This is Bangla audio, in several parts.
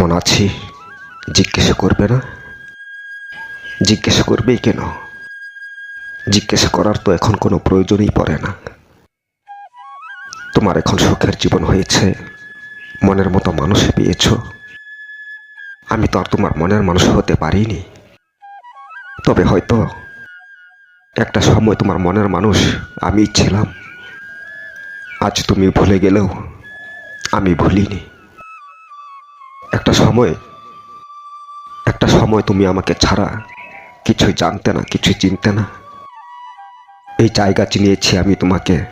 কেমন আছি, জিজ্ঞেস করবে না? জিজ্ঞেস করবেই কেন? জিজ্ঞেস করার তো এখন কোনো প্রয়োজনই পড়ে না। তোমার এখন সুখের জীবন হয়েছে, মনের মতো মানুষ পেয়েছ। আমি তো আর তোমার মনের মানুষ হতে পারিনি। তবে হয়তো একটা সময় তোমার মনের মানুষ আমি ছিলাম। আজ তুমি ভুলে গেলেও আমি ভুলিনি। একটা সময় একটা সময় তুমি আমাকে ছাড়া কিছুই জানতে না, কিছুই চিনতে না। এই জায়গা চিনিয়েছি আমি তোমাকে।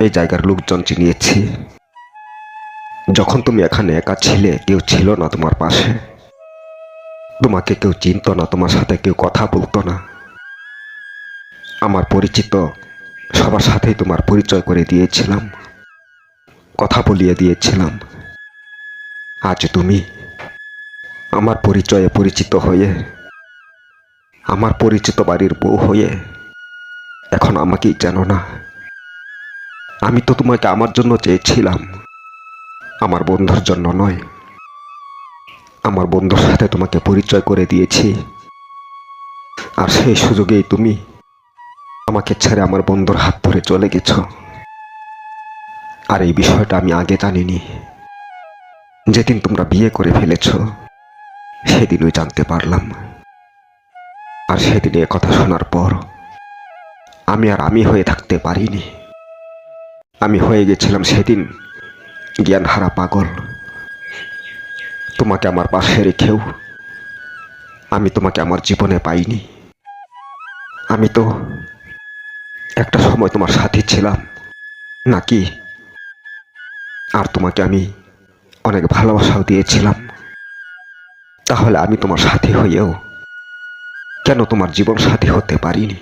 এই জায়গার লোকজন চিনিয়েছি। যখন তুমি এখানে একা ছিলে, কেউ ছিল না তোমার পাশে। তোমাকে কেউ চিনতো না, তোমার সাথে কেউ কথা বলতো না। আমার পরিচিত সবার সাথেই তোমার পরিচয় করে দিয়েছিলাম। কথা বলিয়ে দিয়েছিলাম। আজ তুমি আমার পরিচয়ে পরিচিত হয়ে, আমার পরিচিত বাড়ির বউ হয়ে এখন আমাকেই জানো না। আমি তো তোমাকে আমার জন্য চেয়েছিলাম, আমার বন্ধুর জন্য নয়। আমার বন্ধুর সাথে তোমাকে পরিচয় করে দিয়েছি। আর সেই সুযোগেই তুমি আমাকে ছেড়ে আমার বন্ধুর হাত ধরে চলে গেছ। আর এই বিষয়টা আমি আগে জানিনি। যেদিন তোমরা বিয়ে করে ফেলেছ সেদিনই জানতে পারলাম। আর সেদিন এ কথা শোনার পর আমি আর আমি হয়ে থাকতে পারিনি। আমি হয়ে গেছিলাম সেদিন জ্ঞান হারা পাগল। তোমাকে আমার পাশে রেখেও আমি তোমাকে আমার জীবনে পাইনি। আমি তো একটা সময় তোমার সাথী ছিলাম, নাকি? আর তোমাকে আমি অনেক ভালোবাসাও দিয়েছিলাম। তাহলে আমি তোমার সাথী হয়েও কেন তোমার জীবন সাথী হতে পারিনি?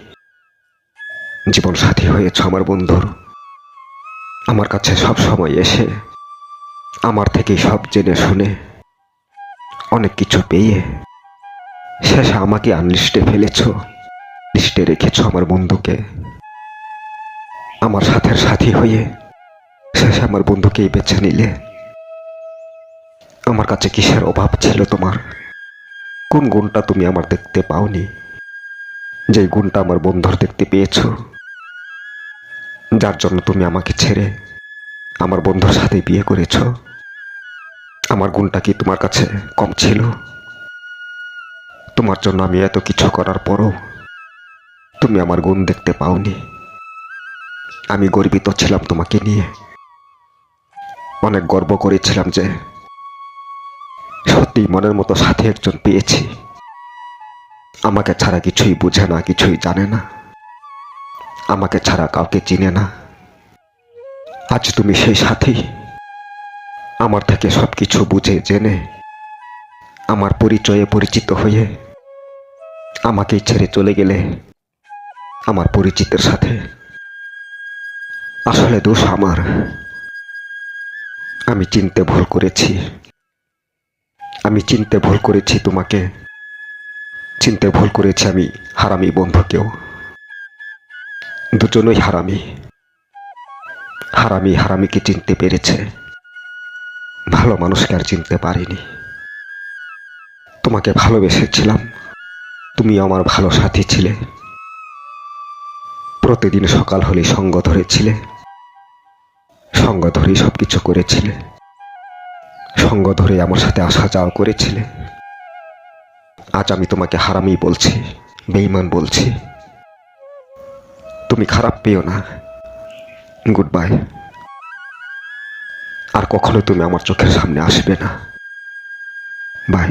জীবন সাথী হয়েছ আমার বন্ধুর। আমার কাছে সব সময় এসে, আমার থেকে সব জেনে শুনে, অনেক কিছু পেয়ে, শেষে আমাকে আনলিস্টে ফেলেছ লিস্টে রেখেছ আমার বন্ধুকে। আমার সাথের সাথী হয়ে, শেষে আমার বন্ধুকেই বেছে নিলে আমার কাছে কিসের অভাব ছিল তোমার? কোন গুণটা তুমি আমার দেখতে পাওনি? যে গুণটা আমার বন্ধুর দেখতে পেয়েছ? যার জন্য তুমি আমাকে ছেড়ে আমার বন্ধুর সাথে বিয়ে করেছ? আমার গুণটা কি তোমার কাছে কম ছিল? তোমার জন্য আমি এত কিছু করার পরও তুমি আমার গুণ দেখতে পাওনি। আমি গর্বিত ছিলাম তোমাকে নিয়ে। অনেক গর্ব করেছিলাম যে সত্যি মনের মতো সাথে একজন পেয়েছি। আমাকে ছাড়া কিছুই বুঝে না, কিছুই জানে না। আমাকে ছাড়া কাউকে চিনে না। আজ তুমি সেই সাথী। আমার থেকে সব কিছু বুঝে, জেনে, আমার পরিচয়ে পরিচিত হয়ে আমাকে ছেড়ে চলে গেলে আমার পরিচিতের সাথে। আসলে দোষ আমার। আমি চিনতে ভুল করেছি। আমি চিনতে ভুল করেছি তোমাকে। চিনতে ভুল করেছি আমি হারামি বন্ধুকেও। দুজনই হারামি। হারামি হারামিকে চিনতে পেরেছে। ভালো মানুষকে আর চিনতে পারিনি। তোমাকে ভালোবেসেছিলাম। তুমি আমার ভালো সাথী ছিলে। প্রতিদিন সকাল হলে সঙ্গ ধরেছিলে। সঙ্গ ধরেই সব কিছু করেছিলে। সঙ্গ ধরে আমার সাথে আসা যাওয়া করেছিলে। আজ আমি তোমাকে হারামি বলছি বেইমান বলছি। তুমি খারাপ পেও না। গুড বাই আর কখনো তুমি আমার চোখের সামনে আসবে না। বাই।